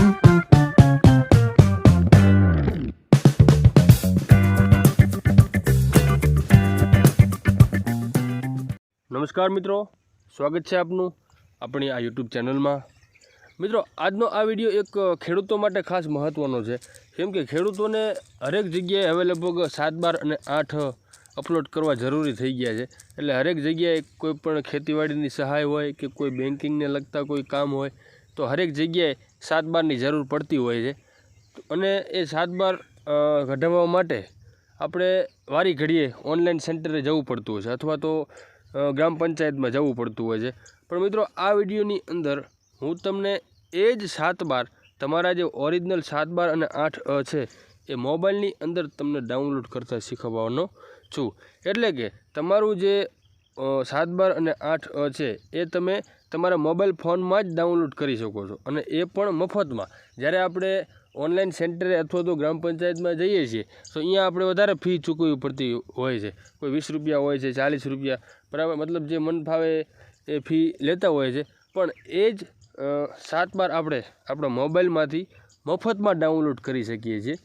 નમસ્કાર મિત્રો, સ્વાગત છે આપનું આપણી આ યુટ્યુબ ચેનલમાં. મિત્રો, આજનો આ વીડિયો એક ખેડૂતો માટે ખાસ મહત્ત્વનો છે. કેમ કે ખેડૂતોને હરેક જગ્યાએ હવે લગભગ સાત, બાર અને આઠ અપલોડ કરવા જરૂરી થઈ ગયા છે. એટલે હરેક જગ્યાએ કોઈ પણ ખેતીવાડીની સહાય હોય કે કોઈ બેન્કિંગને લગતા કોઈ કામ હોય, તો હરેક જગ્યાએ સાત બારની જરૂર પડતી હોય છે. અને એ સાત બાર કઢાવવા માટે આપણે વારી ઘડીએ ઓનલાઈન સેન્ટરે જવું પડતું હોય છે અથવા તો ગ્રામ પંચાયતમાં જવું પડતું હોય છે. પણ મિત્રો, આ વિડીયોની અંદર હું તમને એ જ સાત બાર તમારા જે ઓરિજિનલ સાત બાર અને આઠ અ છે, એ મોબાઈલની અંદર તમને ડાઉનલોડ કરતાં શીખવવાનો છું. એટલે કે તમારું જે સાત બાર અને આઠ અ છે, એ તમે તમારા મોબાઈલ ફોનમાં જ ડાઉનલોડ કરી શકો છો. અને એ પણ મફતમાં. જ્યારે આપણે ઓનલાઈન સેન્ટરે અથવા તો ગ્રામ પંચાયતમાં જઈએ છીએ, તો અહીંયા આપણે વધારે ફી ચૂકવવી પડતી હોય છે. કોઈ વીસ રૂપિયા હોય છે, ચાલીસ રૂપિયા, બરાબર? મતલબ જે મન ફાવે એ ફી લેતા હોય છે. પણ એ જ સાત બાર આપણે આપણા મોબાઈલમાંથી મફતમાં ડાઉનલોડ કરી શકીએ છીએ.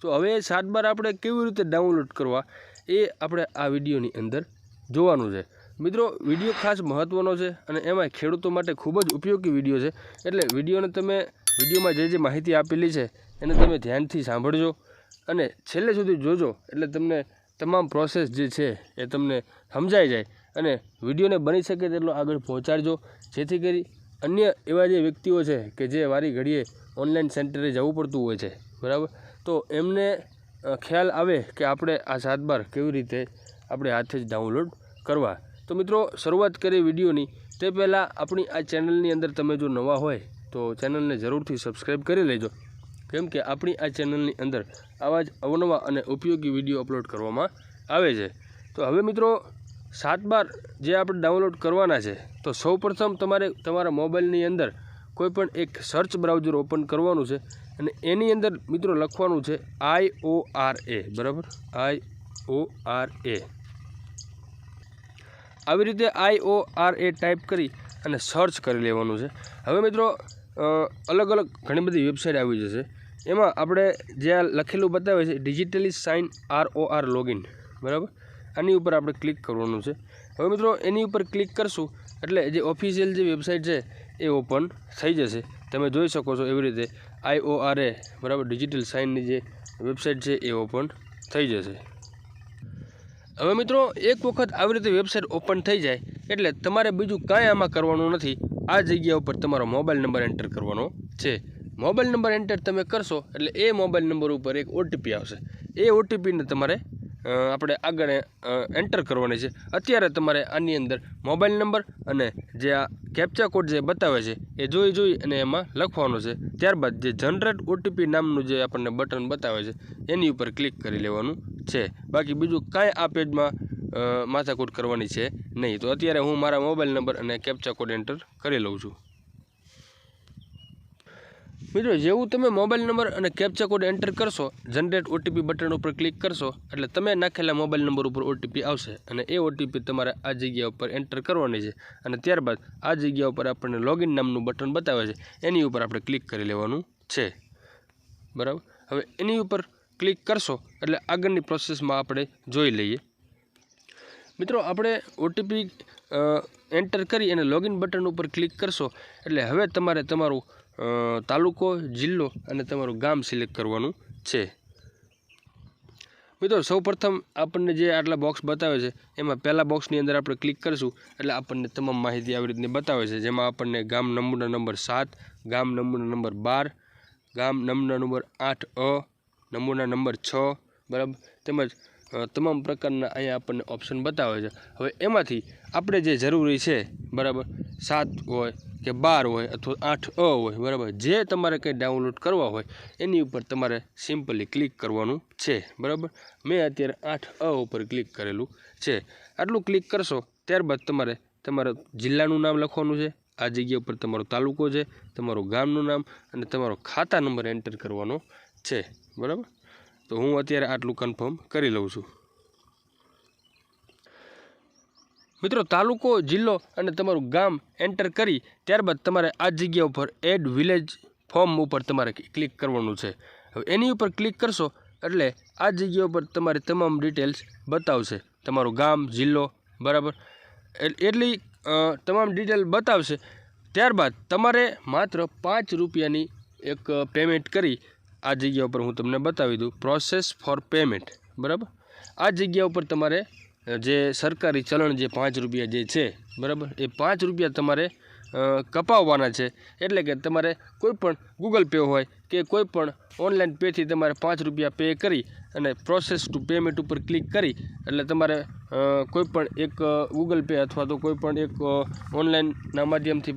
તો હવે સાત બાર આપણે કેવી રીતે ડાઉનલોડ કરવા, એ આપણે આ વિડીયોની અંદર જોવાનું છે. મિત્રો વીડિયો ખાસ મહત્ત્વનો છે અને એમાં ખેડૂતો માટે ખૂબ જ ઉપયોગી વીડિયો છે. એટલે વિડીયોને તમે વિડીયોમાં જે જે માહિતી આપેલી છે, એને તમે ધ્યાનથી સાંભળજો અને છેલ્લે સુધી જોજો એટલે તમને તમામ પ્રોસેસ જે છે એ તમને સમજાઈ જાય અને વિડીયોને બની શકે તેટલો આગળ પહોંચાડજો. જેથી કરી અન્ય એવા જે વ્યક્તિઓ છે કે જે વારી ઘડીએ ઓનલાઈન સેન્ટરે જવું પડતું હોય છે, બરાબર? તો એમને ખ્યાલ આવે કે આપણે આ સાત બાર કેવી રીતે આપણે હાથે જ ડાઉનલોડ કરવા. તો મિત્રો, શરૂઆત કરીએ વિડીયોની. તે પહેલાં આપણી આ ચેનલની અંદર તમે જો નવા હોય, તો ચેનલને જરૂરથી સબસ્ક્રાઈબ કરી લેજો. કેમ કે આપણી આ ચેનલની અંદર આવા જ અવનવા અને ઉપયોગી વીડિયો અપલોડ કરવામાં આવે છે. તો હવે મિત્રો, સાત બાર જે આપણે ડાઉનલોડ કરવાના છે, તો સૌપ્રથમ તમારે તમારા મોબાઈલની અંદર કોઈપણ એક સર્ચ બ્રાઉઝર ઓપન કરવાનું છે અને એની અંદર મિત્રો લખવાનું છે આઈ ઓ આર એ, બરાબર? I O R A. આવી રીતે આઈ ઓ આર એ ટાઈપ કરી અને સર્ચ કરી લેવાનું છે. હવે મિત્રો અલગ અલગ ઘણી બધી વેબસાઇટ આવી જશે. એમાં આપણે જે લખેલું બતાવે છે, digitally sign R O R login. બરાબર? આની ઉપર આપણે ક્લિક કરવાનું છે. હવે મિત્રો, એની ઉપર ક્લિક કરશું, એટલે જે ઓફિશિયલ જે વેબસાઇટ છે, એ ઓપન થઈ જશે. તમે જોઈ શકો છો એવી રીતે આઈ ઓ આર એ, બરાબર, ડિજિટલ સાઇનની જે વેબસાઇટ છે, એ ઓપન થઈ જશે. હવે મિત્રો, એક વખત આવી રીતે વેબસાઇટ ઓપન થઈ જાય, એટલે તમારે બીજું કાંઈ આમાં કરવાનું નથી. આ જગ્યા ઉપર તમારો મોબાઈલ નંબર એન્ટર કરવાનો છે. મોબાઈલ નંબર એન્ટર તમે કરશો, એટલે એ મોબાઈલ નંબર ઉપર એક ઓટીપી આવશે. એ ઓટીપીને તમારે આપણે આગળ એન્ટર કરવાની છે. અત્યારે તમારે આની અંદર મોબાઈલ નંબર અને જે આ કેપ્ચા કોડ જે બતાવે છે, એ જોઈ જોઈ અને એમાં લખવાનો છે. ત્યારબાદ જે જનરેટ ઓટીપી નામનું જે આપણને બટન બતાવે છે, એની ઉપર ક્લિક કરી લેવાનું છે. બાકી બીજું કાંઈ આ પેજમાં માથાકૂટ કરવાની છે નહીં. તો અત્યારે હું મારા મોબાઈલ નંબર અને કેપ્ચા કોડ એન્ટર કરી લઉં છું. મિત્રો, જેવું તમે મોબાઈલ નંબર અને કેપ્ચા કોડ એન્ટર કરશો જનરેટ ઓટીપી બટન ઉપર ક્લિક કરશો, એટલે તમે નાખેલા મોબાઈલ નંબર ઉપર ઓટીપી આવશે અને એ ઓટીપી તમારે આ જગ્યા ઉપર એન્ટર કરવાની છે. અને ત્યારબાદ આ જગ્યા ઉપર આપણને લોગિન નામનું બટન બતાવે છે. એની ઉપર આપણે ક્લિક કરી લેવાનું છે. બરાબર? હવે એની ઉપર ક્લિક કરશો, એટલે આગળની પ્રોસેસમાં આપણે જોઈ લઈએ. મિત્રો, આપણે ઓટીપી એન્ટર કરી અને લોગિન બટન ઉપર ક્લિક કરશો, એટલે હવે તમારે તમારું તાલુકો, જિલ્લો અને તમારું ગામ સિલેક્ટ કરવાનું છે. મિત્રો, સૌપ્રથમ આપણને જે આટલા બોક્સ બતાવે છે, એમાં પહેલા બોક્સની અંદર આપણે ક્લિક કરીશું, એટલે આપણને તમામ માહિતી આવી રીતની બતાવે છે. જેમાં આપણને ગામ નમૂના નંબર સાત, ગામ નમૂના નંબર બાર, ગામ નમૂના નંબર આઠ, અ, નમૂના નંબર છ, બરાબર? તેમજ તમામ પ્રકારના અહીંયા આપણને ઓપ્શન બતાવે છે. હવે એમાંથી આપણે જે જરૂરી છે, બરાબર? સાત હોય કે બાર હોય અથવા આઠ અ હોય, બરાબર? જે તમારે કંઈ ડાઉનલોડ કરવા હોય, એની ઉપર તમારે સિમ્પલી ક્લિક કરવાનું છે, બરાબર? મેં અત્યારે આઠ અ ઉપર ક્લિક કરેલું છે. આટલું ક્લિક કરશો, ત્યારબાદ તમારે તમારા જિલ્લાનું નામ લખવાનું છે, આ જગ્યા ઉપર તમારો તાલુકો છે, તમારું ગામનું નામ અને તમારો ખાતા નંબર એન્ટર કરવાનો છે, બરાબર? તો હું અત્યારે આટલું કન્ફર્મ કરી લઉં છું. મિત્રો, તાલુકો, જિલ્લો અને તમારું ગામ એન્ટર કરી ત્યારબાદ તમારે આ જગ્યા ઉપર એડ વિલેજ ફોર્મ ઉપર તમારે ક્લિક કરવાનું છે. હવે એની ઉપર ક્લિક કરશો એટલે આ જગ્યા ઉપર તમારી તમામ ડિટેલ્સ બતાવશે. તમારું ગામ, જિલ્લો, બરાબર. એટ- એટલી તમામ ડિટેલ બતાવશે. ત્યારબાદ તમારે માત્ર પાંચ રૂપિયાની એક પેમેન્ટ કરી આ જગ્યા ઉપર હું તમને બતાવી દઉં. પ્રોસેસ ફોર પેમેન્ટ બરાબર? આ જગ્યા ઉપર તમારે જે સરકારી ચલણ જે પાંચ રૂપિયા જે છે, બરાબર? એ પાંચ રૂપિયા તમારે કપાવવાના છે. એટલે કે તમારે કોઈપણ ગૂગલ પે હોય કે કોઈપણ ઓનલાઈન પેથી તમારે પાંચ રૂપિયા પે કરી અને પ્રોસેસ ટુ પેમેન્ટ ઉપર ક્લિક કરી, એટલે તમારે કોઈપણ એક ગૂગલ પે અથવા તો કોઈપણ એક ઓનલાઈનના માધ્યમથી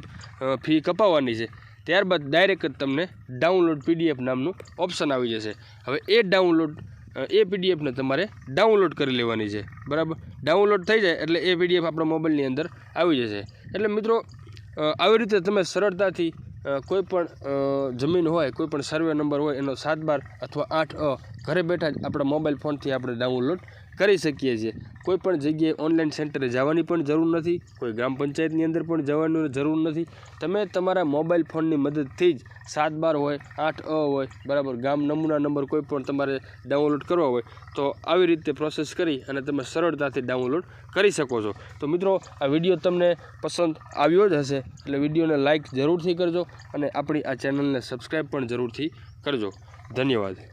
ફી કપાવવાની છે. ત્યારબાદ ડાયરેક્ટ જ તમને ડાઉનલોડ પીડીએફ નામનું ઓપ્શન આવી જશે. હવે એ ડાઉનલોડ એ પીડીએફને તમારે ડાઉનલોડ કરી લેવાની છે. બરાબર? ડાઉનલોડ થઈ જાય એટલે એ પીડીએફ આપણા મોબાઈલની અંદર આવી જશે. એટલે મિત્રો આવી રીતે તમે સરળતાથી કોઈ પણ જમીન હોય, કોઈ પણ સર્વે નંબર હોય, એનો સાત બાર અથવા આઠ ઘરે બેઠા જ આપણા મોબાઈલ ફોનથી આપણે ડાઉનલોડ કરી શકીએ છીએ. કોઈ પણ જગ્યાએ ઓનલાઈન સેન્ટરે જવાની પણ જરૂર નથી, કોઈ ગ્રામ પંચાયતની અંદર પણ જવાની જરૂર નથી. તમે તમારા મોબાઈલ ફોનની મદદથી જ સાત બાર હોય, આઠ અ હોય, બરાબર, ગામ નમૂના નંબર કોઈ પણ તમારે ડાઉનલોડ કરવો હોય, તો આવી રીતે પ્રોસેસ કરી અને તમે સરળતાથી ડાઉનલોડ કરી શકો છો. તો મિત્રો, આ વીડિયો તમને પસંદ આવ્યો જ હશે, એટલે વિડીયોને લાઇક જરૂરથી કરજો અને આપણી આ ચેનલને સબસ્ક્રાઈબ પણ જરૂરથી કરજો. ધન્યવાદ.